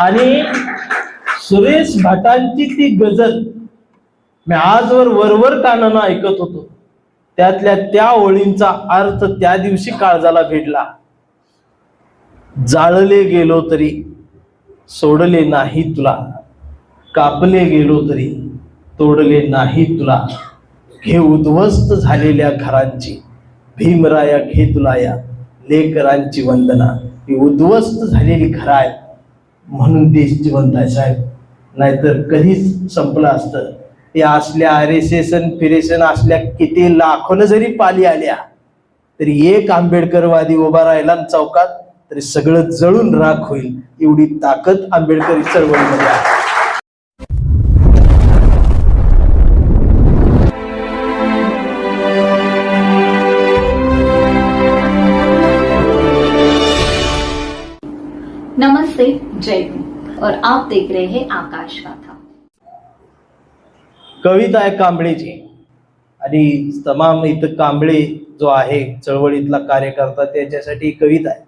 आणि सुरेश भटांची ती गजल मी आजवर वरवर कानानं ऐकत होतो. त्यातल्या त्या ओळींचा अर्थ त्या दिवशी काळजाला भिडला. जाळले गेलो तरी सोडले नाही तुला. कापले गेलो तरी तोडले नाही तुला. घे उद्ध्वस्त झालेल्या घरांची भीमराया घे तुला या लेकरांची वंदना. ही उद्ध्वस्त झालेली घरं आहेत. म्हणून देश जिवंत आहे साहेब. नाहीतर कधीच संपलं असतं. या असल्या आरेसेसन फिरेसन असल्या किती लाखोनं जरी पाली आल्या तरी एक आंबेडकरवादी उभा राहिला चौकात तरी सगळं जळून राख होईल. एवढी ताकद आंबेडकरी चळवळीमध्ये आहे. नमस्ते जय हिंद और आप देख रहे हैं आकाश गाथा। कविता आहे कांबळेची. आणि तमाम इथं कांबळे जो आहे चळवळीतला कार्यकर्ता त्याच्यासाठी कविता आहे.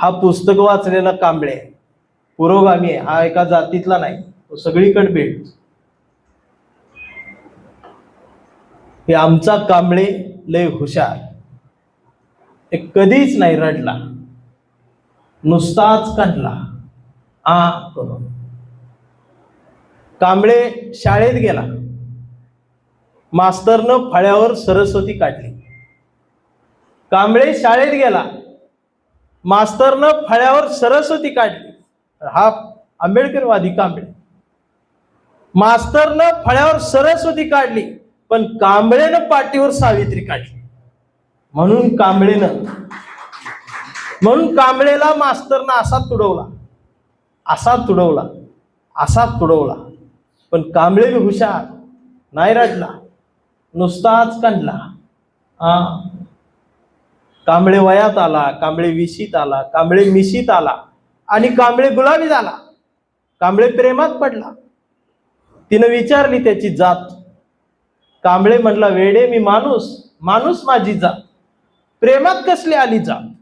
हा पुस्तक वाचलेला कांबळे आहे. पुरोगामी आहे. हा एका जातीतला नाही तो सगळीकडे भेट हे आमचा कांबळे लय हुशार. कधीच नाही रडला. नुसताच काढला आ करून. कांबळे शाळेत गेला. मास्तरनं फळ्यावर सरस्वती काढली. कांबळे शाळेत गेला. मास्तरनं फळ्यावर सरस्वती काढली. हा आंबेडकरवादी कांबळे. मास्तरनं फळ्यावर सरस्वती काढली पण कांबळेनं पाठीवर सावित्री काढली. म्हणून कांबळेनं म्हणून कांबळेला मास्तरनं असा तुडवला. असा तुडवला. असा तुडवला. पण कांबळे बी हुशार. नाही रडला. नुसताच काढला हा. कांबळे वयात आला कांबळे विशीत आला कांबळे मिशीत आला आणि कांबळे गुलाबी झाला. कांबळे प्रेमात पडला. तिनं विचारली त्याची जात. कांबळे म्हणला वेडे मी माणूस. माणूस माझी जात. प्रेमात कसली आली जात?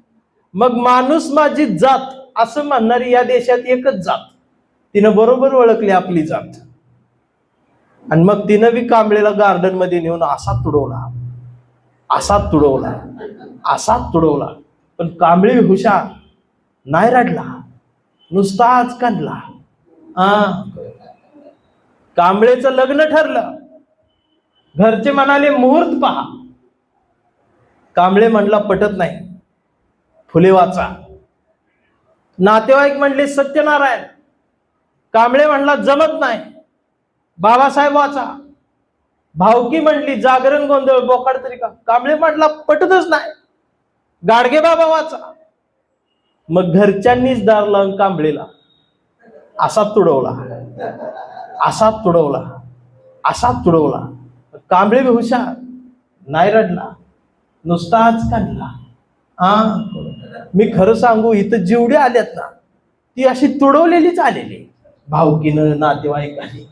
मग माणूस माझी जात असं म्हणणारी या देशात एकच जात. तिनं बरोबर ओळखली आपली जात. आणि मग तिनं बी कांबळेला गार्डनमध्ये नेऊन असा तुडवला. असा तुडवला. असा तुडवला. पण कांबळे हुशार नाही रडला. नुसताच काढला हा कांबळेचं लग्न ठरलं. घरचे म्हणाले मुहूर्त पहा. कांबळे म्हणला पटत नाही. फुले वाचा नातेवाईक म्हणले सत्यनारायण कांबळे म्हणला जमत नाही. बाबासाहेब वाचा. भावकी म्हणली जागरण गोंधळ बोकाड तरी का? कांबळे म्हटला पटतच नाही. गाडगे बाबा वाचा. मग घरच्यांनीच दार लावून कांबळेला. असा तुडवला. असा तुडवला. असा तुडवला. कांबळे हुशार नाही रडला. नुसताच काढला हा मी खरं सांगू इथं जेवढे आल्यात ना ती अशी तुडवलेलीच आलेली. भावकीनं नातेवाईकांनी.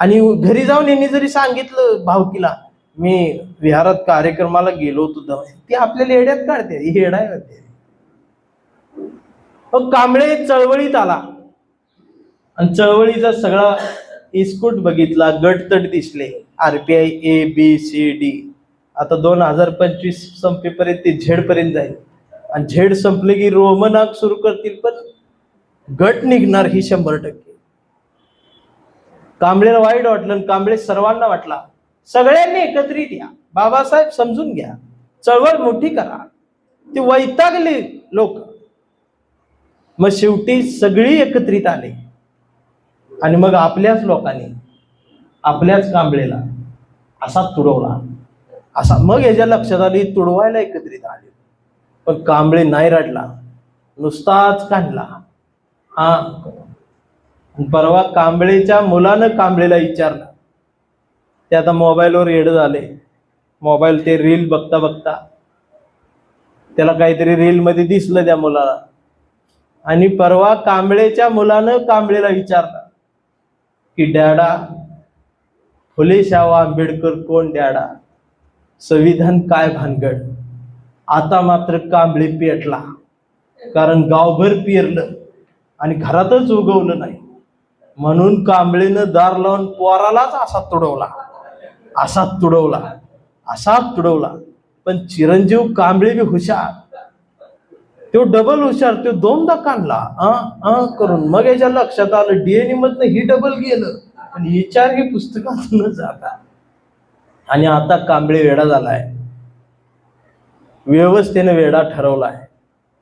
आणि घरी जाऊन यांनी जरी सांगितलं भावकीला मी विहारात कार्यक्रमाला गेलो होतो ती आपल्याला येड्यात काढते ही येडाय मग कांबळे चळवळीत आला. आणि चळवळीचा सगळा इस्कूट बघितला गटतट दिसले. RPI A B C D आता दोन हजार पंचवीस संपेपर्यंत ते झेड पर्यंत जाईल. आणि झेड संपले की रोमनाक सुरू करतील पण गट निघणार ही शंभर टक्के. कांबळेला वाईट वाटलं कांबळे सर्वांना वाटला सगळ्यांनी एकत्रित या. बाबासाहेब समजून घ्या चळवळ मोठी करा. ती वैतागली लोक. मग शेवटी सगळी एकत्रित आले. आणि मग आपल्याच लोकांनी आपल्याच कांबळेला असा तुडवला. असा मग याच्या लक्षात आली तुडवायला एकत्रित आले. पण कांबळे नाही रडला. नुसताच काढला हा. परवा कांबळेच्या मुलानं कांबळेला विचारलं. ते आता मोबाईलवर येड झाले. मोबाईल ते रील बघता बघता. त्याला काहीतरी रील मध्ये दिसलं त्या मुलाला. आणि परवा कांबळेच्या मुलानं कांबळेला विचारलं. की डॅडा फुले शाह आंबेडकर कोण डॅडा? संविधान काय भानगड? आता मात्र कांबळे पेटला. कारण गावभर पिरलं आणि घरातच उगवलं नाही. म्हणून कांबळेनं दार लावून पोरालाच असा तुडवला. असा तुडवला. असा तुडवला. पण चिरंजीव कांबळे बी हुशार. तो डबल हुशार. तो दोनदा काढला अ अ करून. मग याच्या लक्षात आलं डीएनए मधनं ही डबल गेलं. पण विचार हे पुस्तकातून जाता आणि आता कांबळे वेडा झालाय. व्यवस्थेने वेडा आहे.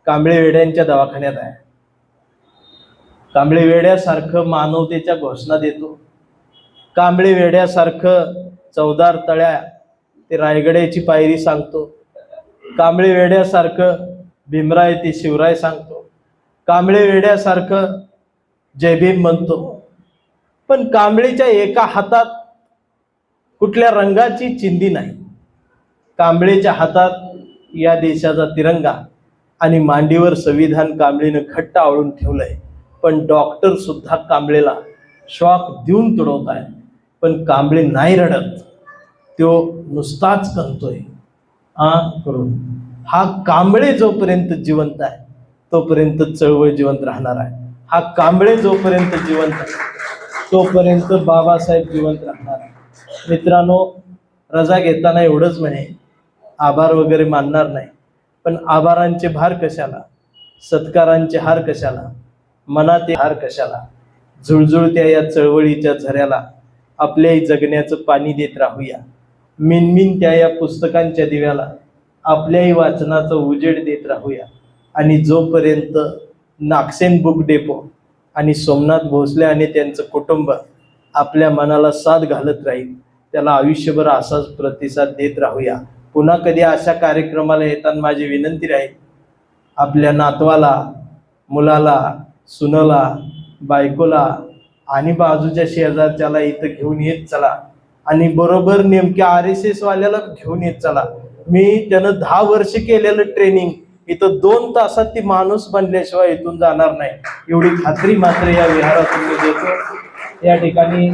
कांबळे वेड्यांच्या दवाखान्यात आहे. कांबळे वेड्यासारखं मानवतेच्या घोषणा देतो. कांबळे वेड्यासारखं चौदार तळ्या ते रायगड्याची पायरी सांगतो. कांबळे वेड्यासारखं भीमराय ते शिवराय सांगतो. कांबळे वेड्यासारखं जय भीम म्हणतो. पण कांबळेच्या एका हातात कुठल्या रंगाची चिंदी नाही. कांबळेच्या हातात या देशाचा तिरंगा आणि मांडीवर संविधान कांबळेनं घट्ट आवळून ठेवलंय. पण डॉक्टर सुद्धा कांबळेला शॉक देऊन तुडवत आहे पण कांबळे नाही रडत. तो नुसताच कणतोय आ करून हा कांबळे जोपर्यंत जिवंत आहे तोपर्यंत चळवळ जिवंत राहणार आहे. हा कांबळे जोपर्यंत जिवंत आहे तोपर्यंत बाबासाहेब जिवंत राहणार आहे मित्रांनो रजा घेताना एवढंच म्हणे आभार वगैरे मानणार नाही. पण आभारांचे भार कशाला? सत्कारांचे हार कशाला? मनाते हार कशाला? झुळझुळत्या या चळवळीच्या झऱ्याला आपल्याही जगण्याचं पाणी देत राहूया. मिनमिन त्या या पुस्तकांच्या दिव्याला आपल्याही वाचनाचं उजेड देत राहूया. आणि जोपर्यंत नागसेन बुक डेपो आणि सोमनाथ भोसले आणि त्यांचं कुटुंब आपल्या मनाला साथ घालत राहील त्याला आयुष्यभर असाच प्रतिसाद देत राहूया. पुन्हा कधी अशा कार्यक्रमाला येताना माझी विनंती राहील. आपल्या नातवाला मुलाला सुनला बायकोला आणि बाजूच्या शेजारच्याला इथं घेऊन येत चला. आणि बरोबर नेमक्या आर एस एस वाल्याला घेऊन येत चला. मी त्यानं दहा वर्ष केलेलं ट्रेनिंग इथं दोन तासात ती माणूस बनल्याशिवाय इथून जाणार नाही. एवढी खात्री मात्र या विहारातून मी देतो. या ठिकाणी